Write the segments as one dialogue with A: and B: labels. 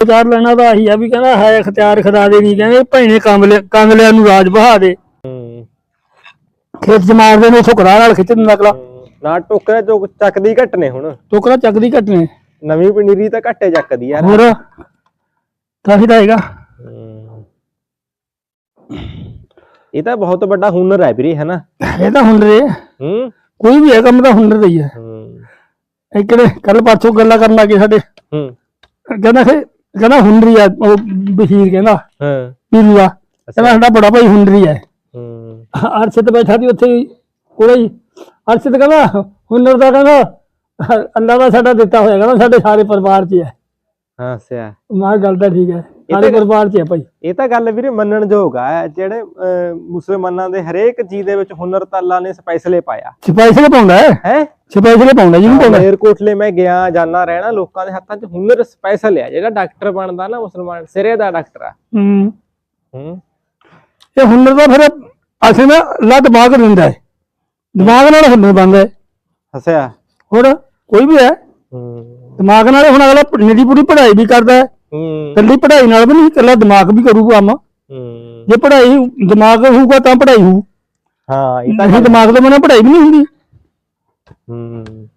A: ਵਿਚਾਰ ਲੈਣਾ ਤਾਂ ਆਹੀ ਆ ਵੀ ਕਹਿੰਦਾ ਹੈ ਅਖਤਿਆਰ ਖੁਦਾ ਦੇ ਨਹੀਂ ਕਹਿੰਦੇ ਭੈਣੇ ਕਾਂਗਲੇ ਕਾਂਗਲਿਆਂ ਨੂੰ ਰਾਜ ਬਹਾ ਦੇ।
B: ਹੂੰ।
A: ਖੇਤ ਚ ਮਾਰਦੇ ਨੇ ਉਥੋਂ ਕਰਾ ਨਾਲ ਖਿੱਚ ਦਿੰਦਾ ਅਗਲਾ
B: ਨਾ ਟੋਕਰਾ ਚੁੱਕ ਚੱਕਦੀ ਘੱਟ ਨੇ ਹੁਣ।
A: ਟੋਕਰਾ ਚੱਕਦੀ ਘਟਨੇ।
B: ਨਵੀਂ ਪਨੀਰੀ ਤਾਂ ਘੱਟੇ ਚੱਕਦੀ ਯਾਰ।
A: ਹੋਰ? ਤਾਂ ਹੀ ਤਾਂ ਹੈਗਾ।
B: ਇਹ ਤਾਂ ਬਹੁਤ ਵੱਡਾ ਹੁਨਰ ਹੈ ਵੀਰੇ ਹੈਨਾ?
A: ਇਹ ਤਾਂ ਹੁਨਰ ਹੈ
B: ਹੂੰ।
A: ਕੋਈ ਵੀ ਹੈ ਕੰਮ ਤਾਂ ਹੁਨਰ ਦਾ ਹੀ। ਹੈ।
B: ਹੂੰ
A: ਇੱਕ ਨੇ ਕੱਲ ਪਾਛੋਂ ਗੱਲਾਂ ਕਰਨ ਲੱਗੇ ਸਾਡੇ।
B: ਹੂੰ।
A: ਕਹਿੰਦਾ ਕਿ ਕਹਿੰਦਾ ਹੁਨਰੀ ਆ ਉਹ ਬਸ਼ੀਰ ਕਹਿੰਦਾ।
B: ਹਾਂ।
A: ਪੀਰੂ ਦਾ ਕਹਿੰਦਾ ਸਾਡਾ ਬੜਾ ਭਾਈ ਹੁਨਰੀ ਹੈ।
B: ਹੂੰ
A: ਅਰਸ਼ਦ ਬੈਠਾ ਸੀ ਉੱਥੇ ਕੋਲੇ ਹੀ। ਅਰਸ਼ਦ ਕਹਿੰਦਾ ਹੁਨਰ ਦਾ ਕਹਿੰਦਾ ਅੱਲਾ ਦਾ ਸਾਡਾ ਦਿੱਤਾ ਹੋਇਆ ਕਹਿੰਦਾ ਸਾਡੇ ਸਾਰੇ ਪਰਿਵਾਰ 'ਚ ਹੈ ਹਾਂ
B: ਸਿਆ।
A: ਮਾਂ ਗੱਲ ਤਾਂ ਠੀਕ ਹੈ। ਸਾਰੇ ਪਰਿਵਾਰ 'ਚ ਹੈ ਭਾਈ।
B: ਇਹ ਤਾਂ ਗੱਲ ਵੀਰੇ ਮੰਨਣਯੋਗ ਆ ਜਿਹੜੇ ਮੁਸਲਮਾਨਾਂ ਦੇ ਹਰੇਕ ਚੀਜ਼ ਦੇ ਵਿੱਚ ਹੁਨਰ ਤਾਂ ਅੱਲਾ ਨੇ ਸਪੈਸ਼ਲੇ ਪਾਇਆ।
A: ਸਪੈਸ਼ਲ ਪਾਉਂਦਾ ਹੈ?
B: ਹੈ?
A: ਸਪੈਸ਼ਲ ਪਾਉਂਦਾ ਜਿਹਨੂੰ ਪਾਉਂਦਾ
B: ਏਅਰਕੋਟਲੇ ਮੈਂ ਗਿਆ ਜਾਣਾ ਰਹਿਣਾ ਲੋਕਾਂ ਦੇ ਹੱਥਾਂ 'ਚ ਹੁਨਰ ਸਪੈਸ਼ਲ ਆ ਜਿਹੜਾ ਡਾਕਟਰ ਬਣਦਾ ਨਾ ਮੁਸਲਮਾਨ ਸਿਰੇ ਦਾ ਡਾਕਟਰ ਆ।
A: ਹੂੰ।
B: ਹੂੰ।
A: ਇਹ ਹੁਨਰ ਦਾ ਫਿਰ ਅਸਲ ਵਿੱਚ ਅੱਲਾ ਦਿਮਾਗ ਦਿੰਦਾ ਹੈ। ਦਿਮਾਗ ਨਾਲ ਹੁਨਰ ਬਣਦਾ ਹੈ।
B: ਹੱਸਿਆ।
A: ਹੋਰ ਕੋਈ ਵੀ ਹੈ।
B: ਹੂੰ।
A: ਦਿਮਾਗ ਨਾਲ ਹੁਣ ਅਗਲਾ ਨਿੱਜੀ ਪੂਰੀ ਪੜ੍ਹਾਈ ਵੀ ਕਰਦਾ ਹੈ।
B: ਹੂੰ।
A: ਇਕੱਲੀ ਪੜ੍ਹਾਈ ਨਾਲ ਵੀ ਨਹੀਂ ਇਕੱਲਾ ਦਿਮਾਗ ਵੀ ਕਰੂਗਾ ਕੰਮ
B: ਹੂੰ।
A: ਜੇ ਪੜ੍ਹਾਈ ਦਿਮਾਗ ਹੋਊਗਾ ਤਾਂ ਪੜ੍ਹਾਈ ਹੋਊ।
B: ਹਾਂ ਇਹ ਤਾਂ
A: ਦਿਮਾਗ ਤੋਂ ਬਿਨਾਂ ਪੜ੍ਹਾਈ ਵੀ ਨਹੀਂ ਹੁੰਦੀ।
B: ਹੂੰ।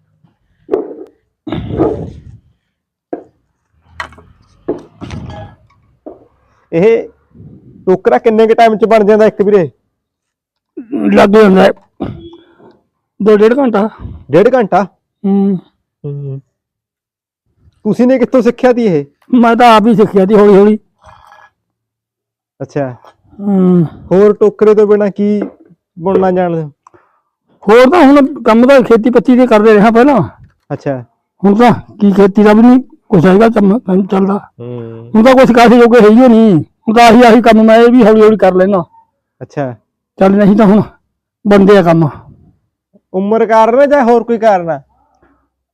B: ਇਹ ਟੋਕਰਾ ਕਿੰਨੇ ਕ ਟਾਈਮ ਚ ਬਣ ਜਾਂਦਾ ਇੱਕ ਵੀਰੇ?
A: ਲੱਗ ਜਾਂਦਾ ਹੈ। ਦੋ ਡੇਢ ਘੰਟਾ।
B: ਡੇਢ ਘੰਟਾ?
A: ਹੂੰ।
B: ਤੁਸੀਂ ਨੇ ਕਿੱਥੋਂ ਸਿੱਖਿਆ ਤੀ ਇਹ?
A: ਮੈਂ ਤਾਂ ਆਪ ਹੀ ਸਿੱਖਿਆ ਸੀ ਹੌਲੀ ਹੌਲੀ।
B: ਅੱਛਾ। ਹੋਰ ਟੋਕਰੇ ਤੋਂ ਬਿਨਾ ਕੀ ਬੁਣਨਾ ਜਾਣਦੇ ਹੋ?
A: ਹੋਰ ਤਾਂ ਹੁਣ ਕੰਮ ਤਾਂ ਖੇਤੀ ਪੱਤੀ ਦੇ ਕਰਦੇ ਰਿਹਾ ਪਹਿਲਾਂ।
B: ਅੱਛਾ।
A: ਹੁਣ ਤਾਂ ਕੀ ਖੇਤੀ ਦਾ ਵੀ ਨਹੀਂ ਕੁਛ ਹੈਗਾ ਕੰਮ ਕੰਮ ਚੱਲਦਾ।
B: ਹੂੰ
A: ਹੁਣ ਤਾਂ ਕੁਛ ਕਾਸੇ ਜੋਗੇ ਹੈ ਹੀ ਨਹੀਂ। ਹੁਣ ਤਾਂ ਆਹੀ ਆਹੀ ਕੰਮ ਮੈਂ ਇਹ ਵੀ ਹੌਲੀ ਹੌਲੀ ਕਰ ਲੈਣਾ
B: ਅੱਛਾ।
A: ਚੱਲ ਨਹੀਂ ਤਾਂ ਹੁਣ ਬੰਦੇ ਆ ਕੰਮ।
B: ਉਮਰ ਕਾਰਨ ਹੈ ਜਾਂ ਹੋਰ ਕੋਈ ਕਾਰਨ ਆ?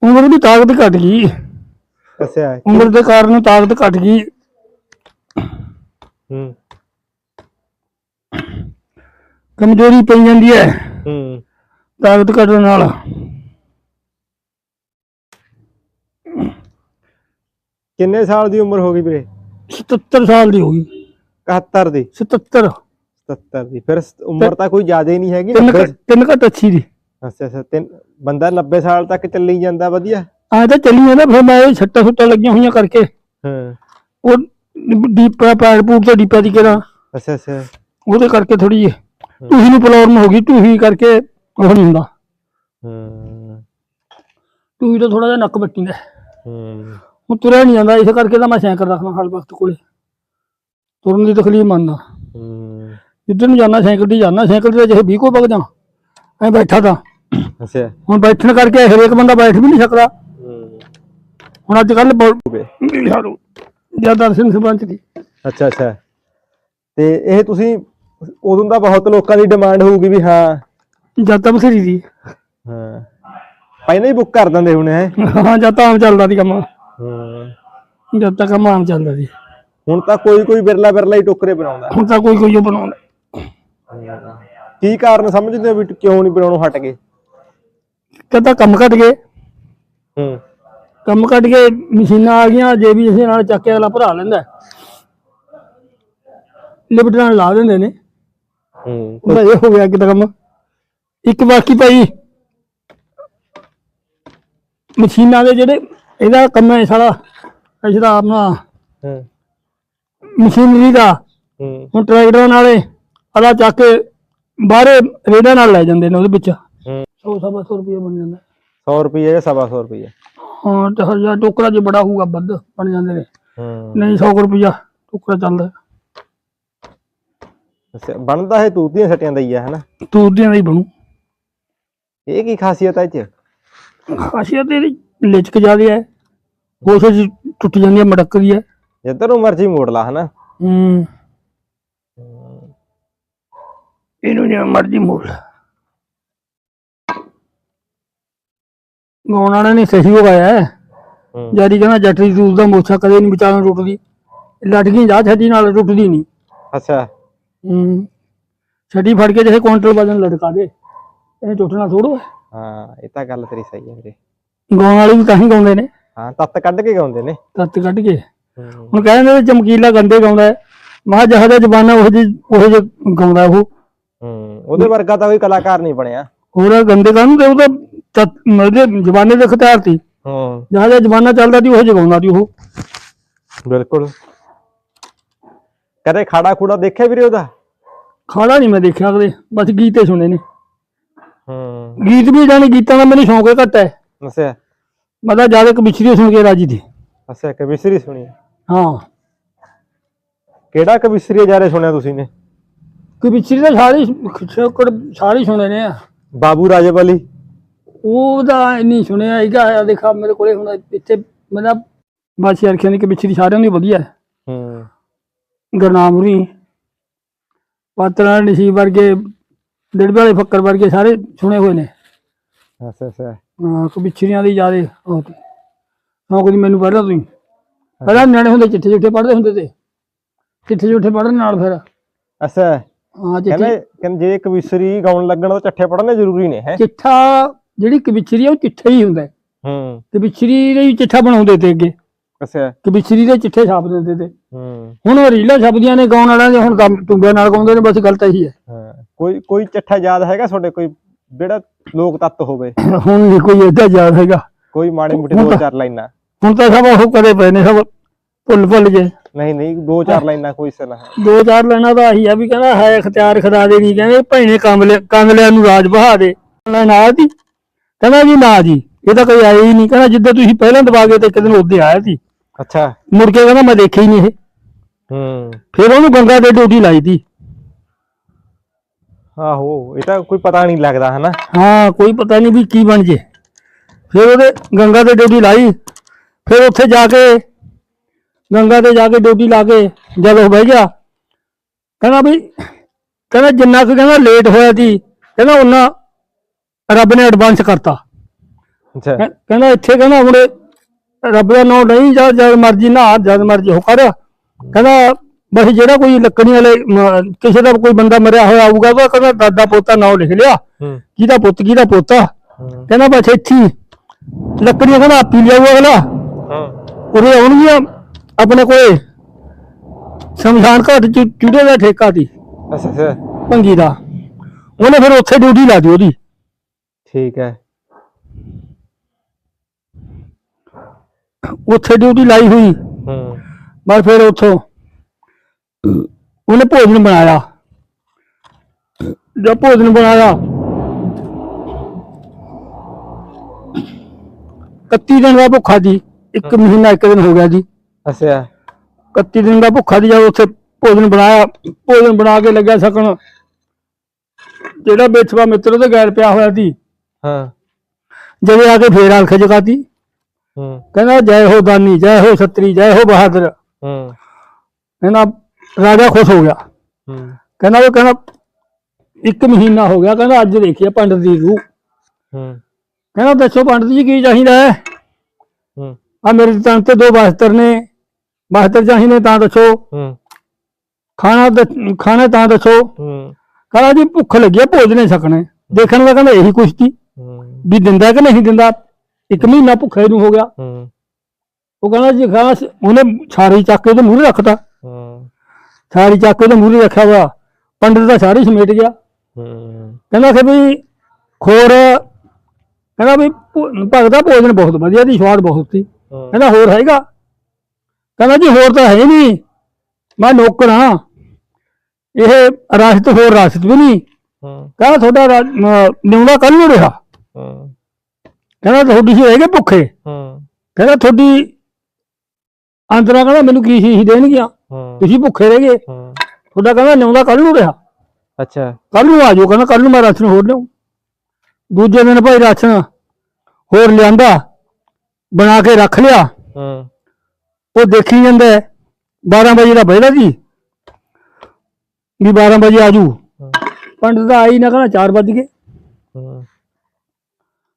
A: ਉਮਰ ਦੀ ਤਾਕਤ ਘਟ ਗਈ।
B: ਅੱਛਾ
A: ਉਮਰ ਦੇ ਕਾਰਨ ਤਾਕਤ ਘਟ ਗਈ।
B: ਹੂੰ।
A: ਕਮਜ਼ੋਰੀ ਪਈ ਜਾਂਦੀ ਹੈ।
B: ਹੂੰ।
A: ਤਾਕਤ ਘਟਣ ਨਾਲ।
B: ਕਿੰਨੇ ਸਾਲ ਦੀ ਉਮਰ ਹੋ ਗਈ ਵੀਰੇ?
A: 77 ਸਾਲ ਦੀ ਹੋ ਗਈ।
B: 71 ਦੀ।
A: 77
B: 77 ਦੀ। ਫਿਰ ਉਮਰ ਤਾਂ ਕੋਈ ਜ਼ਿਆਦਾ ਹੀ ਨਹੀਂ ਹੈਗੀ
A: ਤਿੰਨ
B: 90
A: ਘੱਟ- ਤਿੰਨ ਘੱਟ ਅੱਛੀ ਦੀ।
B: ਅੱਛਾ ਅੱਛਾ ਤਿੰਨ ਬੰਦਾ 90 ਸਾਲ ਤੱਕ ਚੱਲੀ ਜਾਂਦਾ ਵਧੀਆ।
A: ਆ ਤਾਂ ਚੱਲੀ ਜਾਂਦਾ ਫਿਰ ਮੈਂ ਛੱਟਾ ਸੁੱਟਾ ਲੱਗੀਆਂ ਹੋਈਆਂ ਕਰਕੇ।
B: ਹਾਂ।
A: ਉਹ ਡੀਪਾ ਪੈਰ ਪੂਰ ਤੋਂ ਡੀਪਾ ਦੀ ਕਿਹੜਾ।
B: ਅੱਛਾ ਅੱਛਾ।
A: ਉਹਦੇ ਕਰਕੇ ਥੋੜੀ ਜਿਹੀ। ਟੂਹੀ ਨੂੰ ਪ੍ਰੋਬਲਮ ਹੋ ਗਈ ਟੂਹੀ ਕਰਕੇ ਉਹ ਨਹੀਂ ਹੁੰਦਾ।
B: ਹੂੰ।
A: ਟੂਹੀ ਤੋਂ ਥੋੜਾ ਜਿਹਾ ਨੱਕ ਬੱਟੀਂਦਾ
B: ਹੂੰ।
A: ਹੁਣ ਤੁਰਿਆ ਨਹੀਂ ਜਾਂਦਾ ਇਸ ਕਰਕੇ ਤਾਂ ਮੈਂ ਸਾਈਕਲ ਰੱਖਣਾ ਹਰ ਵਕਤ ਕੋਲੇ। ਤੁਰਨ ਦੀ ਤਕਲੀਫ ਮੰਨਦਾ।
B: ਹੂੰ।
A: ਜਿੱਧਰ ਨੂੰ ਜਾਣਾ ਸਾਈਕਲ ਤੇ ਜਾਣਾ ਸਾਈਕਲ ਤੇ ਜਿਹੇ 20 ਕੋ ਵਗ ਜਾ ਐ ਬੈਠਾ ਤਾਂ।
B: ਅੱਛਾ।
A: ਹੁਣ ਬੈਠਣ ਕਰਕੇ ਹਰੇਕ ਬੰਦਾ ਬੈਠ ਵੀ ਨਹੀਂ ਸਕਦਾ। ਹੁਣ ਅੱਜ ਕੱਲ
B: ਵੇ।
A: ਯਾਰੋ ਜਦ ਦਰਸ਼ਨ ਸਰਪੰਚ ਦੀ।
B: ਅੱਛਾ ਅੱਛਾ। ਤੇ ਇਹ ਤੁਸੀਂ ਉਦੋਂ ਦਾ ਬਹੁਤ ਲੋਕਾਂ ਦੀ ਡਿਮਾਂਡ ਹੋਊਗੀ ਵੀ ਹਾਂ।
A: ਜਦ ਤਾਂ ਬਥੇਰੀ ਦੀ।
B: ਹਾਂ। ਪਹਿਲਾਂ ਹੀ ਬੁੱਕ ਕਰ ਦਿੰਦੇ ਹੁਣ ਹੈ
A: ਹਾਂ ਜਦ ਤਾਂ ਆਮ ਚੱਲਦਾ ਸੀ ਕੰਮ।
B: ਹਾਂ।
A: ਜਦ ਤੱਕ ਕੰਮ ਆਮ ਚੱਲਦਾ ਸੀ।
B: ਹੁਣ ਤਾਂ ਕੋਈ ਕੋਈ ਬਿਰਲਾ ਬਿਰਲਾ ਹੀ ਟੋਕਰੇ ਬਣਾਉਂਦਾ।
A: ਹੁਣ ਤਾਂ ਕੋਈ ਕੋਈ ਬਣਾਉਂਦਾ।
B: ਕੀ ਕਾਰਨ ਸਮਝਦੇ ਹੋ ਵੀ ਕਿਉਂ ਨਹੀਂ ਬਣਾਉਣੋਂ ਹਟ ਗਏ?
A: ਕਹਿੰਦਾ ਕੰਮ ਘਟ ਗਏ।
B: ਹੂੰ।
A: ਕੰਮ ਘਟ ਗਏ ਮਸ਼ੀਨਾਂ ਆ ਗਈਆਂ ਜੇ ਵੀ ਇਸੇ ਨਾਲ ਚੱਕ ਕੇ ਅਗਲਾ ਭਰਾ ਲੈਂਦਾ ਲਿਬਟ ਨਾਲ ਲਾ ਦਿੰਦੇ ਨੇ।
B: ਹੂੰ।
A: ਉਹਦਾ ਇਹ ਹੋ ਗਿਆ ਕਿਤਾ ਕੰਮ। ਇੱਕ ਬਾਕੀ ਭਾਈ ਮਸ਼ੀਨਾਂ ਦੇ ਜਿਹੜੇ ਇਹਦਾ ਕੰਮ ਹੈ ਇਹ ਜਿਹੜਾ ਆਪਣਾ
B: ਹੂੰ।
A: ਮਸ਼ੀਨਰੀ ਦਾ।
B: ਹੂੰ।
A: ਹੁਣ ਟਰੈਕਟਰਾਂ ਨਾਲੇ ਅਦਾ ਚੱਕ ਕੇ ਬਾਹਰੇ ਰੇਡਾਂ ਨਾਲ ਲੈ ਜਾਂਦੇ ਨੇ ਉਹਦੇ ਵਿੱਚ।
B: ਹੂੰ।
A: 100 ਸਵਾ ਸੌ ਰੁਪਏ ਬਣ ਜਾਂਦਾ।
B: 100 ਰੁਪਏ ਜਾਂ ਸਵਾ ਸੌ ਰੁਪਏ
A: ਹਾਂ ਤੇ ਹਜ਼ਾਰ ਟੋਕਰਾ ਜੇ ਬੜਾ ਹੋਊਗਾ ਵੱਧ ਬਣ ਜਾਂਦੇ ਨੇ।
B: ਹੂੰ।
A: ਨਹੀਂ 100 ਰੁਪਿਆ ਟੋਕਰਾ ਚੱਲਦਾ।
B: ਅੱਛਾ ਬਣਦਾ ਹੈ ਤੂਤ ਦੀਆਂ ਸਟੀਆਂ ਦਾ ਹੀ ਆ ਹਨਾ?
A: ਤੂਰਦੀਆਂ ਦਾ ਹੀ ਬਣੂ।
B: ਇਹ ਕੀ ਖਾਸੀਅਤ ਹੈ ਇਹ ਚ?
A: ਖਾਸੀਅਤ ਇਹਦੀ ਲਿਚਕ ਜ਼ਿਆਦੀ ਹੈ। ਕੋਸ਼ਿਸ਼ ਟੁੱਟ ਜਾਂਦੀ ਹੈ ਮੜਕਦੀ ਹੈ।
B: ਜਿੱਧਰ ਨੂੰ ਮਰਜ਼ੀ ਮੋੜ ਲਾ ਹਨਾ?
A: ਹੂੰ। ਇਹਨੂੰ ਜਿਵੇਂ ਮਰਜ਼ੀ ਮੋੜ ਲੈ। ਗਾਉਣ ਵਾਲੇ ਨੇ ਸਹੀ ਉਗਾਇਆ ਹੈ।
B: ਹੂੰ।
A: ਜਾਰੀ ਕਹਿੰਦਾ ਜੱਟ ਦੀ ਦੂਰ ਦਾ ਮੋਛਾ ਕਦੇ ਨਹੀਂ ਵਿਚਾਰਾਂ ਟੁੱਟਦੀ ਲਟਕੀ ਜਾ ਛੱਡੀ ਨਾਲ ਟੁੱਟਦੀ ਨਹੀਂ।
B: ਅੱਛਾ।
A: ਹੂੰ। ਛੱਡੀ ਫੜ ਕੇ ਜਿਹੇ ਕੁਇੰਟਲ ਵਜਨ ਲਟਕਾ ਦੇ। ਇਹ ਟੁੱਟਣਾ ਥੋੜੋ
B: ਹਾਂ। ਇਹ ਤਾਂ ਗੱਲ ਤੇਰੀ ਸਹੀ ਹੈ ਵੀਰੇ।
A: ਗਾਉਣ ਵਾਲੇ ਵੀ ਤਾਂ ਹੀ ਗਾਉਂਦੇ ਨੇ।
B: ਹਾਂ ਤੱਤ ਕੱਢ ਕੇ ਗਾਉਂਦੇ ਨੇ।
A: ਤੱਤ ਕੱਢ ਕੇ।
B: ਹੂੰ।
A: ਹੁਣ ਕਹਿੰਦੇ ਚਮਕੀਲਾ ਗੰਦੇ ਗਾਉਂਦਾ ਹੈ। ਮਹਾ ਜਹਦਾ ਜ਼ਬਾਨਾ ਉਹ ਜੀ ਉਹ ਜਿਹਾ ਗਾਉਂਦਾ ਉਹ।
B: ਹੂੰ ਉਹਦੇ ਵਰਗਾ ਤਾਂ ਕੋਈ ਕਲਾਕਾਰ ਨਹੀਂ ਬਣਿਆ।
A: ਹੋਰ ਗੰਦੇ ਗਾਨੂੰ ਤੇ ਉਹਦਾ ਉਹਦੇ ਜ਼ਬਾਨੇ ਦੇ ਖਿਆਰ ਸੀ।
B: ਹੂੰ।
A: ਜਹਦਾ ਜ਼ਬਾਨਾ ਚੱਲਦਾ ਸੀ ਉਹ ਜਿਹਾ ਗਾਉਂਦਾ ਸੀ ਉਹ।
B: ਬਿਲਕੁਲ। ਕਦੇ ਖਾੜਾ ਖੂੜਾ ਦੇਖਿਆ ਵੀਰੇ ਉਹਦਾ?
A: ਖਾਣਾ ਨਹੀਂ ਮੈਂ ਦੇਖਿਆ ਕਦੇ ਬਸ ਗੀਤੇ ਸੁਣੇ ਨੇ।
B: ਹੂੰ।
A: ਗੀਤ ਵੀ ਜਾਣੀ ਗੀਤਾਂ ਦਾ ਮੈਨੂੰ ਸ਼ੌਂਕ ਹੈ ਘੱਟ ਹੈ।
B: ਅੱਛਾ।
A: ਮੈਂ ਤਾਂ ਜ਼ਿਆਦਾ ਕਬਿਛਰੀ ਸੁਣ ਕੇ ਰਾਜੀ ਸੀ।
B: ਅੱਛਾ ਕਵਿਸ਼ਰੀ ਸੁਣੀ।
A: ਹਾਂ।
B: ਕਿਹੜਾ ਕਵਿਸ਼ਰੀ ਜਾਰੇ ਸੁਣਿਆ ਤੁਸੀਂ ਨੇ?
A: ਕਬਿਛਰੀ ਤਾਂ ਸਾਰੇ ਸਾਰੇ ਸੁਣੇ ਨੇ।
B: ਬਾਬੂ ਰਾਜੇਵਾਲੀ?
A: ਉਹਦਾ ਨਹੀਂ ਸੁਣਿਆ ਹੈਗਾ ਆ ਦੇਖਾ ਮੇਰੇ ਕੋਲੇ ਹੁਣ ਇੱਥੇ ਮੇਰਾ ਬਾਸ਼ੀ ਅਰਖਿਆ ਦੀ ਕਬਿਛਰੀ ਸਾਰਿਆਂ ਦੀ ਵਧੀਆ। ਹੈ।
B: ਹੂੰ
A: ਗਰਨਾਮਰੀ ਪਾਤਰਾ ਨਸੀਬ ਵਰਗੇ ਡਿੜਬੇ ਵਾਲੇ ਫੱਕਰ ਵਰਗੇ ਸਾਰੇ ਸੁਣੇ ਹੋਏ ਨੇ।
B: ਅੱਛਾ ਅੱਛਾ।
A: ਹਾਂ ਦੀ ਜਿਆਦੇ ਸ਼ੌਂਕ ਦੀ ਮੈਨੂੰ ਪਹਿਲਾਂ ਤੋਂ ਹੀ ਪਹਿਲਾਂ ਨਿਆਣੇ ਹੁੰਦੇ ਚਿੱਠੇ ਚਿੱਠੇ ਪੜ੍ਹਦੇ ਹੁੰਦੇ ਤੇ। ਚਿੱਠੇ ਚਿੱਠੇ ਪੜ੍ਹਨ ਨਾਲ ਫਿਰ।
B: ਅੱਛਾ।
A: ਹਾਂ ਚਿੱਠੀ
B: ਕਹਿੰਦੇ ਕਹਿੰਦੇ ਜੇ ਕਵਿਸ਼ਰੀ ਗਾਉਣ ਲੱਗਣ ਤਾਂ ਚੱਠੇ ਪੜ੍ਹਨੇ ਜ਼ਰੂਰੀ ਨੇ ਹੈ?
A: ਚਿੱਠਾ ਜਿਹੜੀ ਕਬਿਛਰੀ ਆ ਉਹ ਚਿੱਠੇ ਹੀ ਹੁੰਦਾ। ਹੈ।
B: ਹੂੰ
A: ਕਬਿਛਰੀ ਦੇ ਹੀ ਚਿੱਠਾ ਬਣਾਉਂਦੇ ਤੇ ਅੱਗੇ।
B: ਅੱਛਾ।
A: ਕਬਿਛਰੀ ਦੇ ਚਿੱਠੇ ਛਾਪ ਦਿੰਦੇ ਤੇ।
B: ਹੂੰ।
A: ਹੁਣ ਉਹ ਰੀਲਾਂ ਛਪਦੀਆਂ ਨੇ ਗਾਉਣ ਵਾਲਿਆਂ ਦੇ ਹੁਣ ਕੰਮ ਟੁੰਬੇ ਨਾਲ ਗਾਉਂਦੇ ਨੇ ਬਸ ਗੱਲ ਤਾਂ ਇਹੀ ਹੈ।
B: ਹਾਂ। ਕੋਈ ਕੋਈ ਚੱਠਾ ਯਾਦ ਹੈਗਾ ਤੁਹਾਡੇ? ਕੋਈ ਜਿਹੜਾ ਲੋਕ ਤੱਤ ਹੋਵੇ।
A: ਹੁਣ ਨਹੀਂ ਕੋਈ ਏਦਾਂ ਯਾਦ ਹੈਗਾ।
B: ਕੋਈ ਮਾੜੀ ਮੋਟੀ ਦੋ ਚਾਰ ਲਾਈਨਾਂ।
A: ਹੁਣ ਤਾਂ ਸਭ ਉਹ ਕਰੇ ਪਏ ਨੇ ਸਭ ਭੁੱਲ ਭੁੱਲ ਗਏ।
B: ਨਹੀਂ ਨਹੀਂ ਦੋ ਚਾਰ ਲਾਈਨਾਂ ਕੋਈ ਸਨ ਹੈ।
A: ਦੋ ਚਾਰ ਲੈਣਾ ਤਾਂ ਆਹੀ ਆ ਵੀ ਕਹਿੰਦਾ ਹੈ ਅਖਤਿਆਰ ਖੁਦਾ ਦੇ ਨਹੀਂ ਕਹਿੰਦੇ ਭੈਣੇ ਕਾਮਲੇ ਕਾਂਗਲਿਆਂ ਨੂੰ ਰਾਜ ਬਹਾ ਦੇ। ਲੈਣ ਆਇਆ ਸੀ ਕਹਿੰਦਾ ਜੀ ਨਾ ਜੀ ਇਹ ਤਾਂ ਕੋਈ ਆਇਆ ਹੀ ਨਹੀਂ। ਕਹਿੰਦਾ ਜਿੱਦਾਂ ਤੁਸੀਂ ਪਹਿਲਾਂ ਦਬਾ ਗਏ ਤੇ ਇੱਕ ਦਿਨ ਉਹਦੇ ਆਇਆ ਸੀ।
B: ਅੱਛਾ।
A: ਮੁੜ ਕੇ ਕਹਿੰਦਾ ਮੈਂ ਦੇਖਿਆ ਹੀ ਨਹੀਂ ਇਹ।
B: ਹੂੰ।
A: ਫਿਰ ਉਹਨੂੰ ਗੰਗਾ ਦੇ ਡਿਊਟੀ ਲਾਈ ਤੀ।
B: ਆਹੋ ਇਹ ਤਾਂ ਕੋਈ ਪਤਾ ਨਹੀਂ ਲੱਗਦਾ ਹਨਾ?
A: ਹਾਂ ਕੋਈ ਪਤਾ ਨਹੀਂ ਵੀ ਕੀ ਬਣ ਜੇ। ਫਿਰ ਉਹਦੇ ਗੰਗਾ ਤੇ ਡਿਊਟੀ ਲਾਈ। ਫਿਰ ਉੱਥੇ ਜਾ ਕੇ ਗੰਗਾ ਤੇ ਜਾ ਕੇ ਡਿਊਟੀ ਲਾ ਕੇ ਜਦ ਉਹ ਬਹਿ ਗਿਆ ਕਹਿੰਦਾ ਵੀ ਕਹਿੰਦਾ ਜਿੰਨਾ ਕੁ ਕਹਿੰਦਾ ਲੇਟ ਹੋਇਆ ਸੀ ਕਹਿੰਦਾ ਉਹਨਾਂ ਰੱਬ ਨੇ ਐਡਵਾਂਸ ਕਰਤਾ।
B: ਅੱਛਾ।
A: ਕਹਿ- ਕਹਿੰਦਾ ਇੱਥੇ ਕਹਿੰਦਾ ਹੁਣ ਰੱਬ ਦਾ ਨਾਮ ਨਹੀਂ ਜਦ ਜਦ ਮਰਜ਼ੀ ਨਾ ਜਦ ਮਰਜ਼ੀ ਹੋ ਕਰ। ਕਹਿੰਦਾ ਬਸ ਜਿਹੜਾ ਕੋਈ ਲੱਕੜੀ ਵਾਲੇ ਮ- ਕਿਸੇ ਦਾ ਕੋਈ ਬੰਦਾ ਮਰਿਆ ਹੋਇਆ ਆਊਗਾ ਉਹ ਕਹਿੰਦਾ ਦਾਦਾ ਪੋਤਾ ਨਾਮ ਲਿਖ ਲਿਆ।
B: ਹੂੰ।
A: ਕਿਹਦਾ ਪੁੱਤ ਕਿਹਦਾ ਪੋਤਾ?
B: ਹੂੰ
A: ਕਹਿੰਦਾ ਬਸ ਇੱਥੇ ਹੀ। ਲੱਕੜੀਆਂ ਕਹਿੰਦਾ ਆਪੀ ਲਿਆਊ ਅਗਲਾ।
B: ਹਾਂ।
A: ਉਰੇ ਆਉਣਗੀਆਂ ਆਪਣੇ ਕੋਲੇ। ਸ਼ਮਸ਼ਾਨ ਘਾਟ ਚ ਚੂੜੇ ਦਾ ਠੇਕਾ ਸੀ।
B: ਅੱਛਾ ਅੱਛਾ।
A: ਭੰਗੀ ਦਾ। ਉਹਨੇ ਫਿਰ ਉੱਥੇ ਡਿਊਟੀ ਲਾ ਦੀ ਉਹਦੀ।
B: ਠੀਕ ਹੈ।
A: ਉੱਥੇ ਡਿਊਟੀ ਲਾਈ ਹੋਈ।
B: ਹੂੰ।
A: ਬਸ ਫਿਰ ਉੱਥੋਂ ਉਹਨੇ ਭੋਜਨ ਬਣਾਇਆ। ਜਦ ਭੋਜਨ ਬਣਾਇਆ 31 ਦਿਨ ਦਾ ਭੁੱਖਾ ਸੀ ਇੱਕ ਮਹੀਨਾ ਇੱਕ ਦਿਨ ਹੋ ਗਿਆ ਜੀ।
B: ਅੱਛਾ।
A: 31 ਦਿਨ ਦਾ ਭੁੱਖਾ ਸੀ ਜਦ ਉੱਥੇ ਭੋਜਨ ਬਣਾਇਆ ਭੋਜਨ ਬਣਾ ਕੇ ਲੱਗਿਆ ਸਕਣ ਜਿਹੜਾ ਬੇਛਵਾ ਮਿੱਤਰ ਉਹਦੇ ਗੈਰ ਪਿਆ ਹੋਇਆ ਸੀ।
B: ਹਾਂ।
A: ਜਦੋਂ ਆ ਕੇ ਫੇਰ ਅਲਖ ਜਗਾਤੀ।
B: ਹੂੰ।
A: ਕਹਿੰਦਾ ਜੈ ਹੋ ਦਾਨੀ ਜੈ ਹੋ ਛਤਰੀ ਜੈ ਹੋ ਬਹਾਦਰ।
B: ਹੂੰ।
A: ਕਹਿੰਦਾ ਰਾਜਾ ਖੁਸ਼ ਹੋ ਗਿਆ।
B: ਹੂੰ।
A: ਕਹਿੰਦਾ ਉਹ ਕਹਿੰਦਾ ਇੱਕ ਮਹੀਨਾ ਹੋ ਗਿਆ ਕਹਿੰਦਾ ਅੱਜ ਦੇਖਿਆ ਪੰਡਤ ਦੀ ਰੂਹ।
B: ਹੂੰ।
A: ਕਹਿੰਦਾ ਦੱਸੋ ਪੰਡਤ ਜੀ ਕੀ ਚਾਹੀਦਾ ਹੈ?
B: ਹੂੰ।
A: ਆ ਮੇਰੇ ਤਨ ਤੇ ਦੋ ਬਾਸਤਰ ਨੇ। ਬਾਸਤਰ ਚਾਹੀਦੇ ਤਾਂ ਦੱਸੋ।
B: ਹੂੰ।
A: ਖਾਣਾ ਖਾਣਾ ਤਾਂ ਦੱਸੋ।
B: ਹੂੰ।
A: ਕਹਿੰਦਾ ਜੀ ਭੁੱਖ ਲੱਗੀ ਆ ਭੋਜਨੇ ਸਕਣੇ। ਦੇਖਣ ਦਾ ਕਹਿੰਦਾ ਇਹੀ ਕੁਛ ਸੀ
B: ਹੂੰ
A: ਵੀ ਦਿੰਦਾ ਕਿ ਨਹੀਂ ਦਿੰਦਾ? ਇੱਕ ਮਹੀਨਾ ਭੁੱਖੇ ਨੂੰ ਹੋ ਗਿਆ।
B: ਹੂੰ।
A: ਉਹ ਕਹਿੰਦਾ ਜੀ ਖਾਸ ਉਹਨੇ ਛਾਰੀ ਚੱਕ ਕੇ ਉਹਦੇ ਮੂਹਰੇ ਰੱਖਤਾ।
B: ਹੂੰ।
A: ਛਾਰੀ ਚੱਕ ਕੇ ਉਹਦੇ ਮੂਹਰੇ ਰੱਖਿਆ ਹੋਇਆ ਪੰਡਤ ਦਾ ਸਾਰੀ ਸਮੇਟ ਗਿਆ।
B: ਹੂੰ।
A: ਕਹਿੰਦਾ ਕਿ ਵੀ ਖੋਰ ਕਹਿੰਦਾ ਵੀ ਭੋ- ਭਗਤਾ ਭੋਜਨ ਬਹੁਤ ਵਧੀਆ ਦੀ ਸਵਾਦ ਬਹੁਤ ਸੀ।
B: ਹੂੰ।
A: ਕਹਿੰਦਾ ਹੋਰ ਹੈਗਾ? ਕਹਿੰਦਾ ਜੀ ਹੋਰ ਤਾਂ ਹੈ ਨਹੀਂ। ਮੈਂ ਨੌਕਰ ਹਾਂ। ਇਹ ਰਾਸ਼ਤ ਹੋਰ ਰਾਸ਼ਤ ਵੀ ਨਹੀਂ।
B: ਹੂੰ।
A: ਕਹਿੰਦਾ ਤੁਹਾਡਾ ਨਿਉਣਾ ਕੱਲ ਨੂੰ ਰਿਹਾ। ਕਹਿੰਦਾ ਤੁਹਾਡੀ ਸੀ ਹੈਗੇ ਭੁੱਖੇ।
B: ਹੂੰ।
A: ਕਹਿੰਦਾ ਤੁਹਾਡੀ ਅੰਦਰਾਂ ਕਹਿੰਦਾ ਮੈਨੂੰ ਕੀ ਸੀ ਦੇਣਗੀਆਂ।
B: ਹੂੰ।
A: ਤੁਸੀਂ ਭੁੱਖੇ ਰਹਿ ਗਏ।
B: ਹੂੰ।
A: ਤੁਹਾਡਾ ਕਹਿੰਦਾ ਨਿਉਣਾ ਕੱਲ ਨੂੰ ਰਿਹਾ।
B: ਅੱਛਾ।
A: ਕੱਲ ਨੂੰ ਆ ਜਾਓ ਕਹਿੰਦਾ ਕੱਲ ਨੂੰ ਮੈਂ ਰਾਸ਼ਨ ਹੋਰ ਲਿਆਉਂ ਦੂਜੇ ਦਿਨ ਭਾਈ ਰਾਸ਼ਨ ਹੋਰ ਲਿਆਂਦਾ ਬਣਾ ਕੇ ਰੱਖ ਲਿਆ।
B: ਹੂੰ।
A: ਉਹ ਦੇਖੀ ਜਾਂਦਾ ਹੈ, 12 ਵਜੇ ਦਾ ਬਹਿਦਾ ਜੀ। ਵੀ 12 ਵਜੇ ਆਜੂ ਪੰਡਤ ਦਾ ਆਈ ਨਾ ਕਹਿੰਦਾ 4 ਵਜ ਗਏ।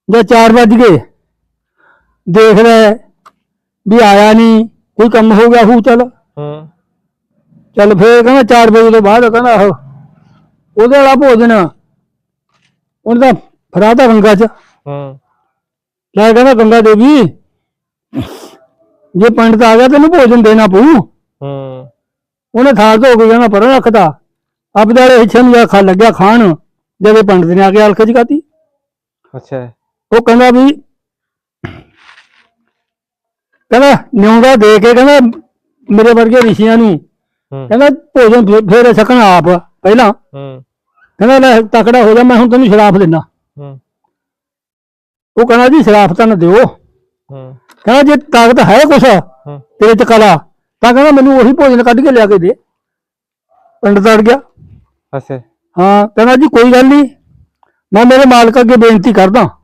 A: ਜਾਂ 4 ਵਜ ਗਏ। ਦੇਖ ਹੈ ਵੀ ਆਇਆ ਨਹੀਂ ਕੋਈ ਕੰਮ ਹੋ ਗਿਆ ਹੂ ਚੱਲ।
B: ਹੂੰ।
A: ਚੱਲ ਫੇਰ ਕਹਿੰਦਾ 4 ਵਜੇ ਤੋਂ ਬਾਅਦ ਕਹਿੰਦਾ ਆਹੋ। ਉਹਦੇ ਵਾਲਾ ਭੋਜਨ ਉਹਦਾ ਫਰਾਦਾ ਗੰਗਾ ਚ।
B: ਹੂੰ।
A: ਲੈ ਕਹਿੰਦਾ ਗੰਗਾ ਦੇਵੀ ਜੇ ਪੰਡਤ ਆ ਗਿਆ ਤੈਨੂੰ ਭੋਜਨ ਦੇਣਾ ਪਊ।
B: ਹੂੰ।
A: ਉਹਨੇ ਥਾਲ ਧੋ ਕੇ ਕਹਿੰਦਾ ਪਰਾਂ ਰੱਖਤਾ। ਆਪਦੇ ਵਾਲੇ ਹਿੱਛੇ ਨੂੰ ਜਾ ਖਾ ਲੱਗਿਆ ਖਾਣ ਜਦੋਂ ਪੰਡਤ ਨੇ ਆ ਕੇ ਹਲਕ ਚਕਾਤੀ
B: ਅੱਛਾ।
A: ਉਹ ਕਹਿੰਦਾ ਵੀ ਕਹਿੰਦਾ ਨਿਉਂਦਾ ਦੇ ਕੇ ਕਹਿੰਦਾ ਮੇਰੇ ਵਰਗੇ ਰਿਸ਼ੀਆਂ ਨੂੰ। ਕਹਿੰਦਾ ਭੋਜਨ ਫੇ- ਫੇਰ ਸਕਣ ਆਪ ਪਹਿਲਾਂ।
B: ਹੂੰ।
A: ਕਹਿੰਦਾ ਲੈ ਤਕੜਾ ਹੋ ਜਾ ਮੈਂ ਹੁਣ ਤੈਨੂੰ ਸ਼ਰਾਫ ਦਿੰਦਾ।
B: ਹੂੰ।
A: ਉਹ ਕਹਿੰਦਾ ਜੀ ਸ਼ਰਾਫ ਤਾਂ ਨਾ ਦਿਓ।
B: ਹੂੰ।
A: ਕਹਿੰਦਾ ਜੇ ਤਾਕਤ ਹੈ ਕੁਛ
B: ਹੂੰ।
A: ਤੇਰੇ ਚ ਕਲਾ ਤਾਂ ਕਹਿੰਦਾ ਮੈਨੂੰ ਉਹੀ ਭੋਜਨ ਕੱਢ ਕੇ ਲਿਆ ਕੇ ਦੇ। ਪੰਡਤ ਅੜ ਗਿਆ।
B: ਅੱਛਾ।
A: ਹਾਂ ਕਹਿੰਦਾ ਜੀ ਕੋਈ ਗੱਲ ਨਹੀਂ ਮੈਂ ਮੇਰੇ ਮਾਲਕ ਅੱਗੇ ਬੇਨਤੀ ਕਰਦਾ।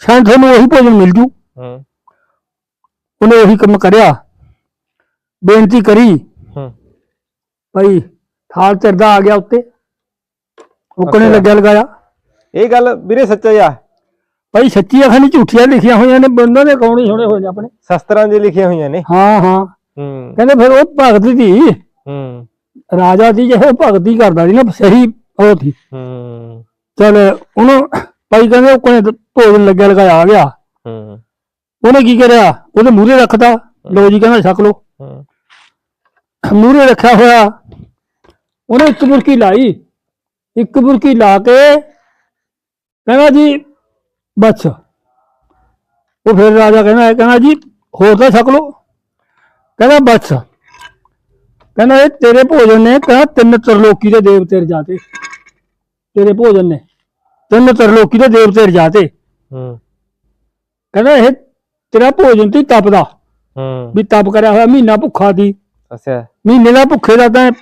A: ਸ਼ਾਇਦ ਤੁਹਾਨੂੰ ਉਹੀ ਭੋਜਨ ਮਿਲ ਜੂ।
B: ਹੂੰ।
A: ਉਹਨੇ ਉਹੀ ਕੰਮ ਕਰਿਆ। ਬੇਨਤੀ ਕਰੀ।
B: ਹੂੰ।
A: ਭਾਈ ਥਾਲ ਚਿਰਦਾ ਆ ਗਿਆ ਉੱਤੇ। ਉੱਕਣੇ। ਲੱਗਿਆ ਲਗਾਇਆ।
B: ਇਹ ਗੱਲ ਵੀਰੇ ਸੱਚਾ ਆ।
A: ਭਾਈ ਸੱਚੀ ਅਖਾਂ ਨਹੀਂ ਝੂਠੀਆਂ ਲਿਖੀਆਂ ਹੋਈਆਂ ਨੇ ਬੰਦਾਂ ਦੇ ਕੌਣ ਹੀ ਸੁਣੇ ਹੋਏ ਨੇ ਆਪਣੇ।
B: ਸ਼ਸਤਰਾਂ 'ਚ ਲਿਖੀਆਂ ਹੋਈਆਂ ਨੇ।
A: ਹਾਂ ਹਾਂ।
B: ਹੂੰ।
A: ਕਹਿੰਦੇ ਫਿਰ ਉਹ ਭਗਤ ਦੀ।
B: ਹੂੰ।
A: ਰਾਜਾ ਦੀ ਜਿਹੋ ਭਗਤੀ ਕਰਦਾ ਸੀ ਨਾ ਸਹੀ ਉਹ ਸੀ।
B: ਹੂੰ।
A: ਚਲ ਉਹਨੂੰ ਭਾਈ ਕਹਿੰਦੇ ਉੱਕਣੇ ਭੋਜਨ ਲੱਗਿਆ ਲਗਾਇਆ ਆ ਗਿਆ।
B: ਹੂੰ।
A: ਉਹਨੇ ਕੀ ਕਰਿਆ? ਉਹਦੇ ਮੂਹਰੇ ਰੱਖਤਾ। ਲੋ ਜੀ ਕਹਿੰਦਾ ਛਕ ਲੋ
B: ਹੂੰ।
A: ਮੂਹਰੇ ਰੱਖਿਆ ਹੋਇਆ। ਉਹਨੇ ਇੱਕ ਬੁਰਕੀ ਲਾਈ। ਇੱਕ ਬੁਰਕੀ ਲਾ ਕੇ ਕਹਿੰਦਾ ਜੀ ਬਸ। ਉਹ ਫਿਰ ਰਾਜਾ ਕਹਿੰਦਾ ਕਹਿੰਦਾ ਜੀ ਹੋਰ ਤਾਂ ਛਕ ਲੋ ਕਹਿੰਦਾ ਬਸ। ਕਹਿੰਦਾ ਇਹ ਤੇਰੇ ਭੋਜਨ ਨੇ ਕਹਿੰਦਾ ਤਿੰਨ ਤਰਲੋਕੀ ਦੇ ਦੇਵਤੇ ਰਜਾਤੇ। ਤੇਰੇ ਭੋਜਨ ਨੇ। ਤਿੰਨ ਤਰਲੋਕੀ ਦੇ ਦੇਵਤੇ ਰਜਾਤੇ।
B: ਹੂੰ।
A: ਕਹਿੰਦਾ ਇਹ ਤੇਰਾ ਭੋਜਨ ਤੇ ਤਪਦਾ।
B: ਹੂੰ।
A: ਵੀ ਤਪ ਕਰਿਆ ਹੋਇਆ ਮਹੀਨਾ ਭੁੱਖਾ ਦੀ
B: ਅੱਛਾ।
A: ਮਹੀਨੇ ਦਾ ਭੁੱਖੇ ਦਾ ਤਾਂ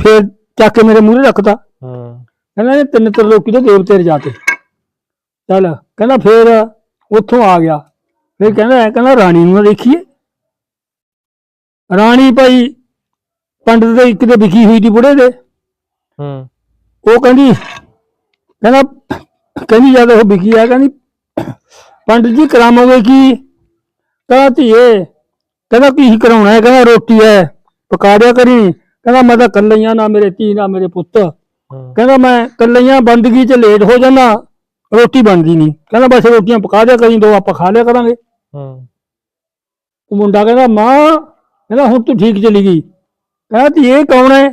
A: ਫੇਰ ਚੱਕ ਕੇ ਮੇਰੇ ਮੂਹਰੇ ਰੱਖਤਾ।
B: ਹੂੰ।
A: ਕਹਿੰਦਾ ਇਹ ਤਿੰਨ ਤਰਲੋਕੀ ਦੇ ਦੇਵਤੇ ਰਜਾ ਕੇ। ਚੱਲ ਕਹਿੰਦਾ ਫੇਰ ਉੱਥੋਂ ਆ ਗਿਆ। ਫੇਰ ਕਹਿੰਦਾ ਕਹਿੰਦਾ ਰਾਣੀ ਨੂੰ ਨਾ ਦੇਖੀਏ। ਰਾਣੀ ਭਾਈ ਪੰਡਤ ਦੇ ਇੱਕ ਦੇ ਵਿਖੀ ਹੋਈ ਦੀ ਬੁੜੇ ਦੇ।
B: ਹੂੰ।
A: ਉਹ ਕਹਿੰਦੀ ਕਹਿੰਦਾ ਕਹਿੰਦੀ ਜਦ ਉਹ ਵਿਕੀ ਆ ਕਹਿੰਦੀ ਪੰਡਤ ਜੀ ਕਰਾਮੋਗੇ ਕੀ? ਕਹਿੰਦਾ ਧੀਏ ਕਹਿੰਦਾ ਕੀ ਕਰਾਉਣਾ ਹੈ? ਕਹਿੰਦਾ ਰੋਟੀ ਹੈ ਪਕਾ ਦਿਆ ਕਰੀ। ਕਹਿੰਦਾ ਮੈਂ ਤਾਂ ਕੱਲਈਆਂ ਨਾ ਮੇਰੇ ਧੀ ਨਾ ਮੇਰੇ ਪੁੱਤ। ਕਹਿੰਦਾ ਮੈਂ ਕੱਲਈਆਂ ਬੰਦਗੀ 'ਚ ਲੇਟ ਹੋ ਜਾਣਾ ਰੋਟੀ ਬਣਦੀ ਨਹੀਂ। ਕਹਿੰਦਾ ਬਸ ਰੋਟੀਆਂ ਪਕਾ ਦਿਆ ਕਰੀ ਦੋ ਆਪਾਂ ਖਾ ਲਿਆ ਕਰਾਂਗੇ।
B: ਹੂੰ।
A: ਉਹ ਮੁੰਡਾ ਕਹਿੰਦਾ ਮਾਂ ਕਹਿੰਦਾ ਹੁਣ ਤੂੰ ਠੀਕ ਚਲੀ ਗਈ। ਕਹਿੰਦਾ ਇਹ ਕੌਣ ਹੈ?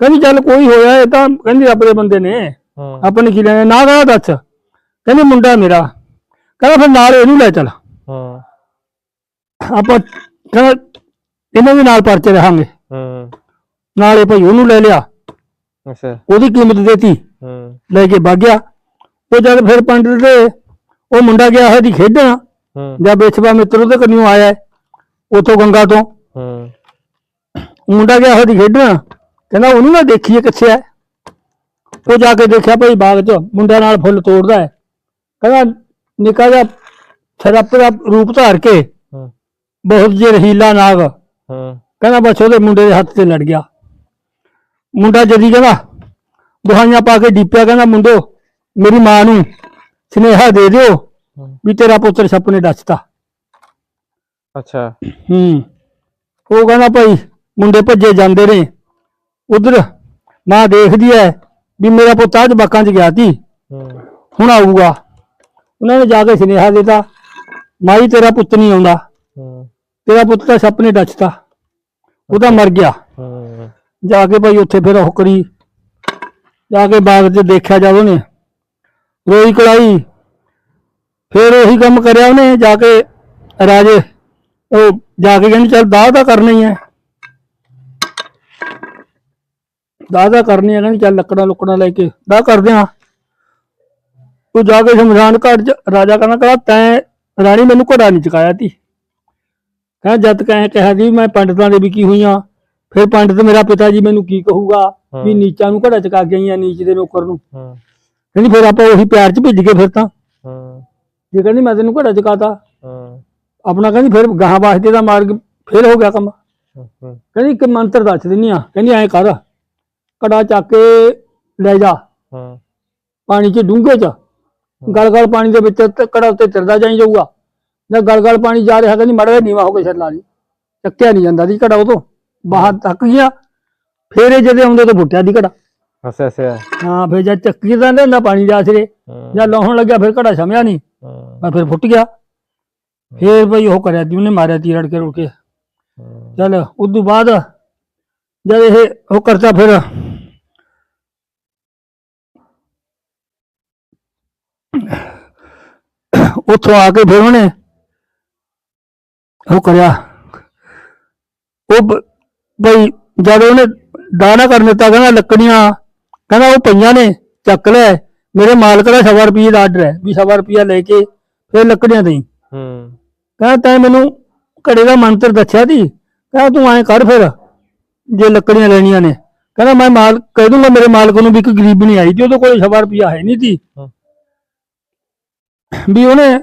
A: ਕਹਿੰਦੀ ਚੱਲ ਕੋਈ ਹੋਇਆ ਇਹ ਤਾਂ ਕਹਿੰਦੀ ਰੱਬ ਦੇ ਬੰਦੇ ਨੇ। ਆਪਣੇ ਕੀ ਲੈਣਾ? ਨਾ ਕਹਿੰਦਾ ਦੱਸ। ਕਹਿੰਦੀ ਮੁੰਡਾ ਮੇਰਾ। ਕਹਿੰਦਾ ਫਿਰ ਨਾਲ ਇਹਨੂੰ ਲੈ ਚੱਲ।
B: ਹੂੰ।
A: ਆਪਾਂ ਕਹਿੰਦਾ ਇਹਨਾਂ ਦੇ ਨਾਲ ਪਰਚੇ ਰਹਾਂਗੇ
B: ਹੂੰ।
A: ਨਾਲੇ ਭਾਈ ਉਹਨੂੰ ਲੈ ਲਿਆ।
B: ਅੱਛਾ।
A: ਉਹਦੀ ਕੀਮਤ ਦੇਤੀ।
B: ਹੂੰ।
A: ਲੈ ਕੇ ਵਗ ਗਿਆ। ਉਹ ਜਦ ਫਿਰ ਪੰਡਤ ਦੇ ਉਹ ਮੁੰਡਾ ਗਿਆ ਹੋਇਆ ਦੀ ਖੇਡਣ।
B: ਹੂੰ।
A: ਜਦ ਬੇਛਵਾ ਮਿੱਤਰ ਉਹਦੇ ਕੰਨਿਓ ਆਇਆ ਉਥੋਂ ਗੰਗਾ ਤੋਂ।
B: ਹੂੰ।
A: ਮੁੰਡਾ ਗਿਆ ਹੋਇਆ ਦੀ ਖੇਡਣ। ਕਹਿੰਦਾ ਉਹਨੂੰ ਨਾ ਦੇਖੀਏ ਕਿੱਥੇ ਹੈ। ਉਹ ਜਾ ਕੇ ਦੇਖਿਆ ਭਾਈ ਬਾਗ 'ਚ ਮੁੰਡਿਆਂ ਨਾਲ ਫੁੱਲ ਤੋੜਦਾ ਹੈ। ਕਹਿੰਦਾ ਨਿੱਕਾ ਜਿਹਾ ਸਰਪ ਦਾ ਰੂਪ ਧਾਰ ਕੇ
B: ਹੂੰ।
A: ਬਹੁਤ ਜੇ ਰਹੀਲਾ ਨਾਗ।
B: ਹੂੰ।
A: ਕਹਿੰਦਾ ਬਸ ਉਹਦੇ ਮੁੰਡੇ ਦੇ ਹੱਥ ਤੇ ਲੜ ਗਿਆ। ਮੁੰਡਾ ਜਦੀ ਕਹਿੰਦਾ ਦੁਹਾਈਆਂ ਪਾ ਕੇ ਡੀਪਿਆ ਕਹਿੰਦਾ ਮੁੰਡੋ ਮੇਰੀ ਮਾਂ ਨੂੰ ਸੁਨੇਹਾ ਦੇ ਦਿਓ। ਵੀ ਤੇਰਾ ਪੁੱਤਰ ਸੱਪ ਨੇ ਡੱਸਤਾ।
B: ਅੱਛਾ।
A: ਹੂੰ। ਉਹ ਕਹਿੰਦਾ ਭਾਈ ਮੁੰਡੇ ਭੱਜੇ ਜਾਂਦੇ ਨੇ। ਉਧਰ ਮਾਂ ਦੇਖਦੀ ਐ ਵੀ ਮੇਰਾ ਪੁੱਤ ਅੱਜ ਬਾਕਾਂ 'ਚ ਗਿਆ ਸੀ
B: ਹੂੰ।
A: ਹੁਣ ਆਊਗਾ। ਉਹਨਾਂ ਨੇ ਜਾ ਕੇ ਸੁਨੇਹਾ ਦਿੱਤਾ ਮਾਈ ਤੇਰਾ ਪੁੱਤ ਨਹੀਂ ਆਉਂਦਾ। ਤੇਰਾ ਪੁੱਤ ਤਾਂ ਸੱਪ ਨੇ ਡੱਸਤਾ ਉਹਦਾ ਮਰ ਗਿਆ। ਜਾ ਕੇ ਭਾਈ ਉੱਥੇ ਫਿਰ ਉਹ ਕਰੀ। ਜਾ ਕੇ ਬਾਗ 'ਚ ਦੇਖਿਆ ਜਦ ਉਹਨੇ। ਰੋਈ ਕਲਾਈ ਫਿਰ ਉਹੀ ਕੰਮ ਕਰਿਆ ਉਹਨੇ ਜਾ ਕੇ ਰਾਜੇ। ਉਹ ਜਾ ਕੇ ਕਹਿੰਦੀ ਚੱਲ ਦਾਹ ਤਾਂ ਕਰਨਾ ਹੀ ਦਾਹ ਤਾਂ ਕਰਨੀ ਹੈ ਕਹਿੰਦੀ ਚੱਲ ਲੱਕੜਾਂ ਲੁੱਕੜਾਂ ਲੈ ਕੇ। ਦਾਹ ਕਰਦੇ ਆ। ਉਹ ਜਾ ਕੇ ਸ਼ਮਸ਼ਾਨ ਘਾਟ 'ਚ ਰਾਜਾ ਕਹਿੰਦਾ ਕਹਿੰਦਾ ਤੈਂ ਰਾਣੀ ਮੈਨੂੰ ਘੋੜਾ ਨਹੀਂ ਚਕਾਇਆ ਤੀ ਕਹਿੰਦਾ ਜਦ ਕਹੇ ਕਿਹਾ ਜੀ ਮੈਂ ਪੰਡਤਾਂ ਦੇ ਵੀ ਕੀ ਹੋਈਆਂ ਫਿਰ ਪੰਡਤ ਮੇਰਾ ਪਿਤਾ ਜੀ ਮੈਨੂੰ ਕੀ ਕਹੂਗਾ ਵੀ। ਨੀਚਾਂ ਨੂੰ ਘੜਾ ਚਕਾ ਗਈਆਂ ਨੀਚ ਦੇ ਨੌਕਰ ਨੂੰ।
B: ਹੂੰ।
A: ਕਹਿੰਦੀ ਫਿਰ ਆਪਾਂ ਉਹੀ ਪਿਆਰ 'ਚ ਭਿੱਜ ਗਏ ਫਿਰ ਤਾਂ।
B: ਹੂੰ।
A: ਜੇ ਕਹਿੰਦੀ ਮੈਂ ਤੈਨੂੰ ਘੜਾ ਚਕਾਤਾ
B: ਹੂੰ।
A: ਆਪਣਾ ਕਹਿੰਦੀ ਫਿਰ ਗਾਹਾਂ ਵਾਸਤੇ ਦਾ ਮਾਰਗ ਫੇਰ ਹੋ ਗਿਆ ਕੰਮ। ਕਹਿੰਦੀ ਇੱਕ ਮੰਤਰ ਦੱਸ ਦਿੰਨੀ ਆ ਕਹਿੰਦੀ ਐਂ ਕਰ ਘੜਾ ਚੱਕ ਕੇ ਲੈ ਜਾ। ਪਾਣੀ 'ਚ ਡੂੰਘੇ 'ਚ। ਗਲ ਗਲ ਪਾਣੀ ਦੇ ਵਿੱਚ ਤੇ ਉੱਤੇ ਤਿਰਦਾ ਜਾਈ ਜਾਊਗਾ। ਜਦ ਗਲ ਗਲ ਪਾਣੀ ਜਾ ਰਿਹਾ ਕਹਿੰਦੀ ਮੜਾ ਨੀਵਾ ਹੋ ਕੇ ਛੱਡ ਲਾ ਲਈ। ਚੱਕਿਆ ਨਹੀਂ ਜਾਂਦਾ ਦੀ ਘੜਾ ਉਹ ਤੋਂ। ਬਾਹਰ ਤੱਕ ਗਿਆ। ਫੇਰ ਇਹ ਜਦੇ ਆਉਂਦੇ ਤਾਂ ਫੁੱਟਿਆ ਦੀ ਘੜਾ
B: ਅੱਛਾ ਅੱਛਾ
A: ਹਾਂ ਫੇਰ ਜਦ ਚੱਕੀ ਦਾ ਲੈਂਦਾ ਪਾਣੀ ਦੇ ਆਸਰੇ
B: ਹੂੰ।
A: ਜਦ ਲਾਉਣ ਲੱਗਿਆ ਫਿਰ ਘੜਾ ਸਮਿਆ ਨਹੀਂ। ਮੈਂ ਫਿਰ ਫੁੱਟ ਗਿਆ। ਫੇਰ ਬਈ ਉਹ ਕਰਿਆ ਤੀ ਉਹਨੇ ਮਾਰਿਆ ਤੀ ਰੜ ਕੇ ਰੁੜ ਕੇ
B: ਹੂੰ।
A: ਚੱਲ ਉਸ ਤੋਂ ਬਾਅਦ ਜਦ ਇਹ ਉਹ ਕਰਤਾ ਫਿਰ ਉੱਥੋਂ ਆ ਕੇ ਫਿਰ ਉਹਨੇ ਉਹ ਕਰਿਆ। ਉਹ ਬਈ ਜਦ ਉਹਨੇ ਦਾਣਾ ਕਰਨ ਦਿੱਤਾ ਕਹਿੰਦਾ ਲੱਕੜੀਆਂ ਕਹਿੰਦਾ ਉਹ ਪਈਆਂ ਨੇ ਚੱਕ ਲੈ ਮੇਰੇ ਮਾਲਕ ਦਾ ਸਵਾ ਰੁਪਏ ਦਾ ਆਰਡਰ ਹੈ ਵੀ ਸਵਾ ਰੁਪਿਆ ਲੈ ਕੇ ਫਿਰ ਲੱਕੜੀਆਂ ਦੇਈ।
B: ਹੂੰ।
A: ਕਹਿੰਦਾ ਤੈਂ ਮੈਨੂੰ ਘੜੇ ਦਾ ਮੰਤਰ ਦੱਸਿਆ ਸੀ ਕਹਿੰਦਾ ਤੂੰ ਐਂ ਕਰ ਫਿਰ ਜੇ ਲੱਕੜੀਆਂ ਲੈਣੀਆਂ ਨੇ। ਕਹਿੰਦਾ ਮੈਂ ਮਾਲ ਕਹਿ ਦੂੰਗਾ ਮੇਰੇ ਮਾਲਕ ਨੂੰ ਵੀ ਇੱਕ ਗਰੀਬ ਨਹੀਂ ਆਈ ਤੇ ਉਹਦੇ ਕੋਲ ਸਵਾ ਰੁਪਿਆ ਹੈ ਨਹੀਂ ਸੀ। ਵੀ ਉਹਨੇ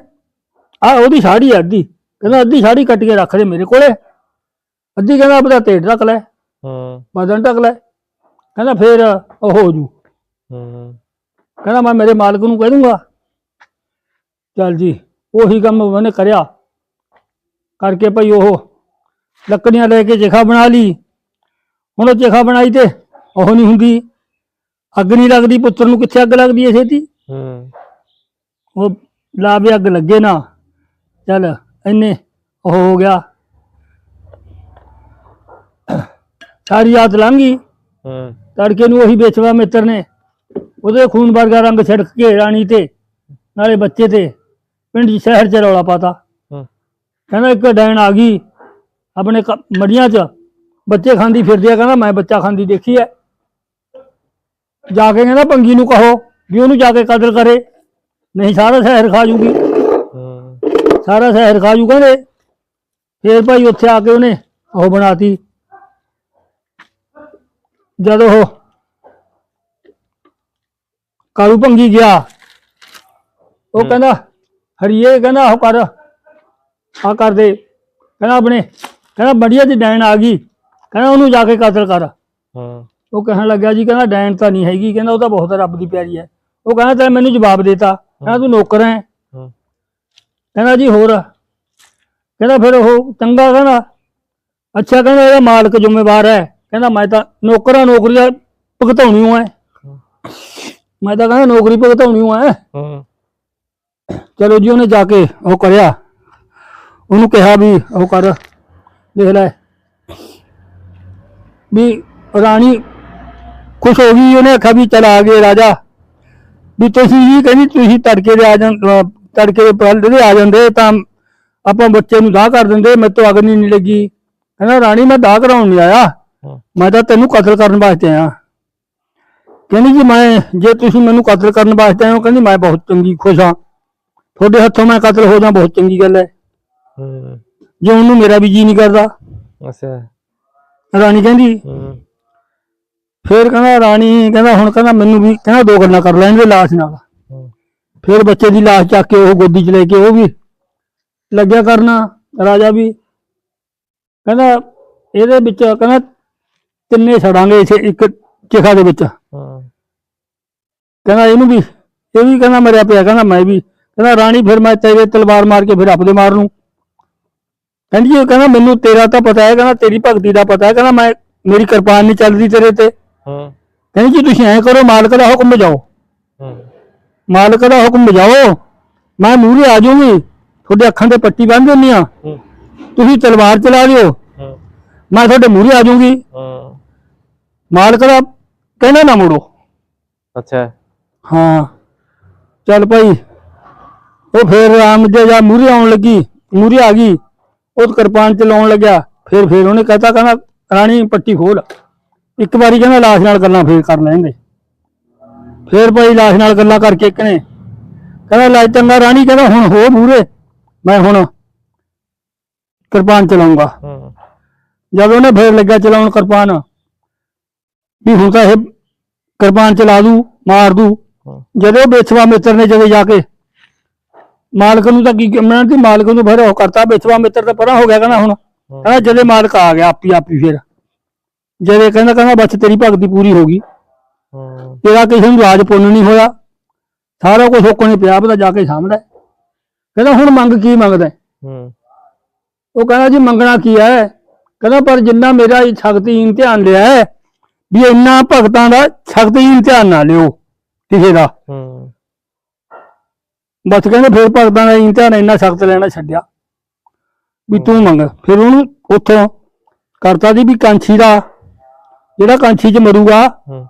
A: ਆ ਉਹਦੀ ਸਾੜੀ ਆ ਅੱਧੀ। ਕਹਿੰਦਾ ਅੱਧੀ ਸਾੜੀ ਕੱਟ ਕੇ ਰੱਖ ਦੇ ਮੇਰੇ ਕੋਲੇ। ਅੱਧੀ ਕਹਿੰਦਾ ਆਪਣਾ ਢੇਡ ਰੱਖ ਲੈ
B: ਹੂੰ।
A: ਬਦਨ ਢੱਕ ਲੈ। ਕਹਿੰਦਾ ਫੇਰ ਉਹ ਹੋ ਜੂ।
B: ਹੂੰ।
A: ਕਹਿੰਦਾ ਮੈਂ ਮੇਰੇ ਮਾਲਕ ਨੂੰ ਕਹਿ ਦੂੰਗਾ ਚੱਲ ਜੀ ਉਹੀ ਕੰਮ ਉਹਨੇ ਕਰਿਆ। ਕਰਕੇ ਭਈ ਉਹ ਲੱਕੜੀਆਂ ਲੈ ਕੇ ਚਿਖਾ ਬਣਾ ਲਈ। ਹੁਣ ਉਹ ਚਿਖਾ ਬਣਾਈ ਤੇ ਉਹ ਨਹੀਂ ਹੁੰਦੀ। ਅੱਗ ਨਹੀਂ ਲੱਗਦੀ ਪੁੱਤਰ ਨੂੰ ਕਿੱਥੇ ਅੱਗ ਲੱਗਦੀ ਐ ਛੇਤੀ?
B: ਹੂੰ।
A: ਉਹ ਲਾ ਵੀ ਅੱਗ ਲੱਗੇ ਨਾ। ਚੱਲ ਇੰਨੇ ਉਹ ਹੋ ਗਿਆ। ਸਾਰੀ ਰਾਤ ਲੰਘ
B: ਹੂੰ।
A: ਤੜਕੇ ਨੂੰ ਉਹੀ ਵੇਚਵਾ ਮਿੱਤਰ ਨੇ। ਉਹਦੇ ਖੂਨ ਵਰਗਾ ਰੰਗ ਛਿੜਕ ਕੇ ਰਾਣੀ ਤੇ ਨਾਲੇ ਬੱਚੇ ਤੇ। ਪਿੰਡ ਸ਼ਹਿਰ 'ਚ ਰੌਲਾ ਪਾਤਾ। ਕਹਿੰਦਾ ਇੱਕ ਡੈਣ ਆ ਗਈ ਆਪਣੇ ਮੜੀਆਂ 'ਚ। ਬੱਚੇ ਖਾਂਦੀ ਫਿਰਦੀ ਆ ਕਹਿੰਦਾ ਮੈਂ ਬੱਚਾ ਖਾਂਦੀ ਦੇਖੀ ਐ। ਜਾ ਕੇ ਕਹਿੰਦਾ ਪੰਗੀ ਨੂੰ ਕਹੋ ਵੀ ਉਹਨੂੰ ਜਾ ਕੇ ਕਦਰ ਕਰੇ। ਨਹੀਂ ਸਾਰਾ ਸ਼ਹਿਰ ਖਾ ਜੂਗੀ।
B: ਹੂੰ
A: ਸਾਰਾ ਸ਼ਹਿਰ ਖਾ ਜੂ ਕਹਿੰਦੇ। ਫੇਰ ਭਾਈ ਉੱਥੇ ਆ ਕੇ ਉਹਨੇ ਉਹ ਬਣਾਤੀ। ਜਦ ਉਹ ਕਾਲੂ ਭੰਗੀ ਗਿਆ ਉਹ ਕਹਿੰਦਾ ਹਰੀਏ ਕਹਿੰਦਾ ਉਹ ਕਰ ਆ ਕਰ ਦੇ। ਕਹਿੰਦਾ ਆਪਣੇ ਕਹਿੰਦਾ ਬੜੀਆ ਦੀ ਡੈਣ ਆ ਗਈ। ਕਹਿੰਦਾ ਉਹਨੂੰ ਜਾ ਕੇ ਕਤਲ ਕਰ।
B: ਹੂੰ।
A: ਉਹ ਕਹਿਣ ਲੱਗਿਆ ਜੀ ਕਹਿੰਦਾ ਡੈਣ ਤਾਂ ਨਹੀਂ ਹੈਗੀ ਕਹਿੰਦਾ ਉਹ ਤਾਂ ਬਹੁਤ ਰੱਬ ਦੀ ਪਿਆਰੀ ਹੈ। ਉਹ ਕਹਿੰਦਾ ਤੈਂ ਮੈਨੂੰ ਜਵਾਬ ਦੇਤਾ। ਕਹਿੰਦਾ ਤੂੰ ਨੌਕਰ ਹੈ। ਕਹਿੰਦਾ ਜੀ ਹੋਰ। ਕਹਿੰਦਾ ਫਿਰ ਉਹ ਚੰਗਾ ਕਹਿੰਦਾ। ਅੱਛਾ ਕਹਿੰਦਾ ਇਹਦਾ ਮਾਲਕ ਜ਼ਿੰਮੇਵਾਰ ਹੈ। ਕਹਿੰਦਾ ਮੈਂ ਤਾਂ ਨੌਕਰਾਂ ਨੌਕਰੀ ਦਾ ਭੁਗਤਾਉਣੀ ਹੈ। ਮੈਂ ਤਾਂ ਕਹਿੰਦਾ ਨੌਕਰੀ ਭੁਗਤਾਉਣੀ ਹੈ।
B: ਹੂੰ।
A: ਚਲੋ ਜੀ ਉਹਨੇ ਜਾ ਕੇ ਉਹ ਕਰਿਆ। ਉਹਨੂੰ ਕਿਹਾ ਵੀ ਉਹ ਕਰ ਦੇਖ ਲੈ। ਵੀ ਰਾਣੀ ਖੁਸ਼ ਹੋ ਗਈ। ਉਹਨੇ ਆਖਿਆ ਵੀ ਚਲ ਆ ਗਏ ਰਾਜਾ। ਵੀ ਤੁਸੀਂ ਜੀ ਕਹਿੰਦੀ ਤੁਸੀਂ ਤੜਕੇ ਦੇ ਆ ਜਾਂ ਤੜਕੇ ਦੇ ਪਹਿਲੇ ਦੇ ਆ ਜਾਂਦੇ ਤਾਂ ਆਪਾਂ ਬੱਚੇ ਨੂੰ ਦਾਹ ਕਰ ਦਿੰਦੇ ਮੇਰੇ ਤੋਂ ਅਗ ਨਹੀਂ ਲੱਗੀ। ਕਹਿੰਦਾ ਰਾਣੀ ਮੈਂ ਦਾਹ ਕਰਾਉਣ ਨਹੀਂ ਆਇਆ। ਮੈਂ ਤਾਂ ਤੈਨੂੰ ਕਤਲ ਕਰਨ ਵਾਸਤੇ ਆਇਆ। ਕਹਿੰਦੀ ਜੀ ਮੈਂ ਜੇ ਤੁਸੀਂ ਮੈਨੂੰ ਕਤਲ ਕਰਨ ਵਾਸਤੇ ਆਏ ਹੋ ਕਹਿੰਦੀ ਮੈਂ ਬਹੁਤ ਚੰਗੀ ਖੁਸ਼ ਹਾਂ। ਤੁਹਾਡੇ ਹੱਥੋਂ ਮੈਂ ਕਤਲ ਹੋ ਜਾ ਬਹੁਤ ਚੰਗੀ ਗੱਲ ਹੈ। ਜੇ ਉਹਨੂੰ ਮੇਰਾ ਵੀ ਜੀ ਨਹੀਂ ਕਰਦਾ।
B: ਅੱਛਾ।
A: ਰਾਣੀ ਕਹਿੰਦੀ ਫੇਰ ਕਹਿੰਦਾ ਰਾਣੀ ਕਹਿੰਦਾ ਹੁਣ ਕਹਿੰਦਾ ਮੈਨੂੰ ਵੀ ਕਹਿੰਦਾ ਦੋ ਗੱਲਾਂ ਕਰ ਲੈਣ ਦੇ ਲਾਸ਼ ਨਾਲ। ਫੇਰ ਬੱਚੇ ਦੀ ਲਾਸ਼ ਚੱਕ ਕੇ ਉਹ ਗੋਦੀ 'ਚ ਲੈ ਕੇ ਉਹ ਵੀ ਲੱਗਿਆ ਕਰਨਾ ਰਾਜਾ ਵੀ। ਕਹਿੰਦਾ ਇਹਦੇ ਵਿੱਚ ਕਹਿੰਦਾ ਤਿੰਨੇ ਛੜਾਂਗੇ ਇਸੇ ਇੱਕ ਚਿਖਾ ਦੇ ਵਿੱਚ। ਕਹਿੰਦਾ ਇਹਨੂੰ ਵੀ ਇਹ ਵੀ ਕਹਿੰਦਾ ਮਰਿਆ ਪਿਆ ਕਹਿੰਦਾ ਮੈਂ ਵੀ। ਕਹਿੰਦਾ ਰਾਣੀ ਫਿਰ ਮੈਂ ਤੇਰੇ ਤਲਵਾਰ ਮਾਰ ਕੇ ਫਿਰ ਆਪਦੇ ਮਾਰ ਲੂੰ। ਕਹਿੰਦੀ ਇਹ ਕਹਿੰਦਾ ਮੈਨੂੰ ਤੇਰਾ ਤਾਂ ਪਤਾ ਹੈ ਕਹਿੰਦਾ ਤੇਰੀ ਭਗਤੀ ਦਾ ਪਤਾ ਹੈ ਕਹਿੰਦਾ ਮੈਂ ਮੇਰੀ ਕਿਰਪਾਨ ਨਹੀਂ ਚੱਲਦੀ ਤੇਰੇ ਤੇ।
B: ਹੂੰ।
A: ਕਹਿੰਦੀ ਜੀ ਤੁਸੀਂ ਐਂ ਕਰੋ ਮਾਲਕ ਦਾ ਹੁਕਮ ਬਜਾਓ
B: ਹੂੰ।
A: ਮਾਲਕ ਦਾ ਹੁਕਮ ਬਜਾਓ ਮੈਂ ਮੂਹਰੇ ਆ ਜਾਊਂਗੀ ਤੁਹਾਡੇ ਅੱਖਾਂ ਤੇ ਪੱਟੀ ਬੰਨ੍ਹ ਦਿੰਦੀ ਆ
B: ਹੂੰ।
A: ਤੁਸੀਂ ਤਲਵਾਰ ਚਲਾ ਦਿਓ
B: ਹੂੰ।
A: ਮੈਂ ਤੁਹਾਡੇ ਮੂਹਰੇ ਆ ਜਾਊਂਗੀ।
B: ਹੂੰ।
A: ਮਾਲਕ ਦਾ ਕਹਿੰਦਾ ਨਾ ਮੁੜੋ।
B: ਅੱਛਾ।
A: ਹਾਂ। ਚੱਲ ਭਾਈ ਉਹ ਫੇਰ ਰਾਮ ਜੇ ਜਾ ਮੂਹਰੇ ਆਉਣ ਲੱਗੀ ਮੂਹਰੇ ਆ ਗਈ ਉਹ ਕਿਰਪਾਨ ਚਲਾਉਣ ਲੱਗਿਆ ਫੇਰ ਫੇਰ ਉਹਨੇ ਕਹਤਾ ਕਹਿੰਦਾ ਰਾਣੀ ਪੱਟੀ ਖੋਲ। ਇੱਕ ਵਾਰੀ ਕਹਿੰਦਾ ਲਾਸ਼ ਨਾਲ ਗੱਲਾਂ ਫੇਰ ਕਰ ਲੈਂਦੇ ਫੇਰ ਭਾਈ ਲਾਸ਼ ਨਾਲ ਗੱਲਾਂ ਕਰਕੇ ਇੱਕ ਨੇ। ਕਹਿੰਦਾ ਲੈ ਚੰਗਾ ਰਾਣੀ ਕਹਿੰਦਾ ਹੁਣ ਹੋ ਮੂਹਰੇ ਮੈਂ ਹੁਣ ਕਿਰਪਾਨ ਚਲਾਉਂਗਾ। ਜਦ ਉਹਨੇ ਫੇਰ ਲੱਗਿਆ ਚਲਾਉਣ ਕਿਰਪਾਨ ਵੀ ਹੁਣ ਤਾਂ ਇਹ ਕਿਰਪਾਨ ਚਲਾ ਦੂ ਮਾਰ ਦੂ। ਜਦੋਂ ਬੇਚਵਾ ਮਿੱਤਰ ਨੇ ਜਦੋਂ ਜਾ ਕੇ ਮਾਲਕ ਨੂੰ ਤਾਂ ਕੀ ਮੈਂ ਤੇ ਮਾਲਕ ਨੂੰ ਫਿਰ ਉਹ ਕਰਤਾ ਬੇਚਵਾ ਮਿੱਤਰ ਤਾਂ ਪਰਾਂ ਹੋ ਗਿਆ ਕਹਿੰਦਾ ਹੁਣ। ਕਹਿੰਦਾ ਜਦੇ ਮਾਲਕ ਆ ਗਿਆ ਆਪੀ ਆਪੀ ਫਿਰ। ਜਦੇ ਕਹਿੰਦਾ ਕਹਿੰਦਾ ਬਸ ਤੇਰੀ ਭਗਤੀ ਪੂਰੀ ਹੋ ਗਈ।
B: ਹੂੰ
A: ਤੇਰਾ ਕਿਸੇ ਨੂੰ ਰਾਜ ਪੁੰਨ ਨਹੀਂ ਹੋਇਆ। ਸਾਰਾ ਕੁਝ ਹੁਕਮ ਨੇ ਪਿਆ ਪਤਾ ਜਾ ਕੇ ਸਾਹਮਣੇ ਕਹਿੰਦਾ ਹੁਣ ਮੰਗ ਕੀ ਮੰਗਦਾ?
B: ਹੈ?
A: ਉਹ ਕਹਿੰਦਾ ਜੀ ਮੰਗਣਾ ਕੀ ਹੈ? ਕਹਿੰਦਾ ਪਰ ਜਿੰਨਾ ਮੇਰਾ ਇਹ ਸ਼ਕਤੀ ਇਮਤਿਹਾਨ ਲਿਆ ਹੈ ਵੀ ਇੰਨਾ ਭਗਤਾਂ ਦਾ ਸ਼ਕਤੀ ਇਮਤਿਹਾਨ ਨਾ ਲਿਓ ਕਿਸੇ ਦਾ।
B: ਹੂੰ।
A: ਬਸ ਕਹਿੰਦੇ ਫਿਰ ਭਗਤਾਂ ਦਾ ਇਮਤਿਹਾਨ ਇੰਨਾ ਸਖਤ ਲੈਣਾ ਛੱਡਿਆ। ਵੀ ਤੂੰ ਮੰਗ। ਫਿਰ ਉਹਨੂੰ ਉੱਥੋਂ ਕਰਤਾ ਦੀ ਵੀ ਕਾਂਛੀ ਦਾ ਜਿਹੜਾ ਕਾਂਛੀ 'ਚ ਮਰੂਗਾ
B: ਹੂੰ।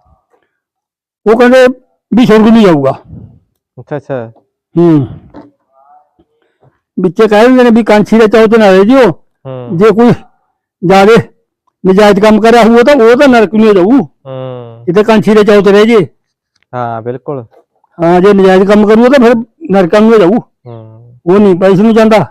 A: ਉਹ ਕਹਿੰਦੇ ਵੀ ਸੁਰਗ ਨਹੀਂ ਜਾਊਗਾ।
B: ਅੱਛਾ ਅੱਛਾ।
A: ਹੂੰ। ਵਿੱਚੇ ਕਹਿ ਦਿੰਦੇ ਨੇ ਵੀ ਕਾਂਛੀ ਦੇ ਚੌਥ ਨਾ ਰਹਿ ਜਿਓ।
B: ਹੂੰ।
A: ਜੇ ਕੋਈ ਜਿਆਦੇ ਨਜਾਇਜ਼ ਕੰਮ ਕਰਿਆ ਹੋਊ ਤਾਂ ਉਹ ਤਾਂ ਨਰਕ ਨੂੰ ਜਾਊ।
B: ਹੂੰ।
A: ਕਿਤੇ ਕਾਂਛੀ ਦੇ ਚੌਥ ਰਹਿ ਜੇ।
B: ਹਾਂ ਬਿਲਕੁਲ।
A: ਹਾਂ ਜੇ ਨਜਾਇਜ਼ ਕੰਮ ਕਰੂ ਤਾਂ ਫਿਰ ਨਰਕਾਂ ਨੂੰ ਜਾਊ।
B: ਹੂੰ।
A: ਉਹ ਨਹੀਂ ਪੈਸੇ ਨੂੰ ਜਾਂਦਾ।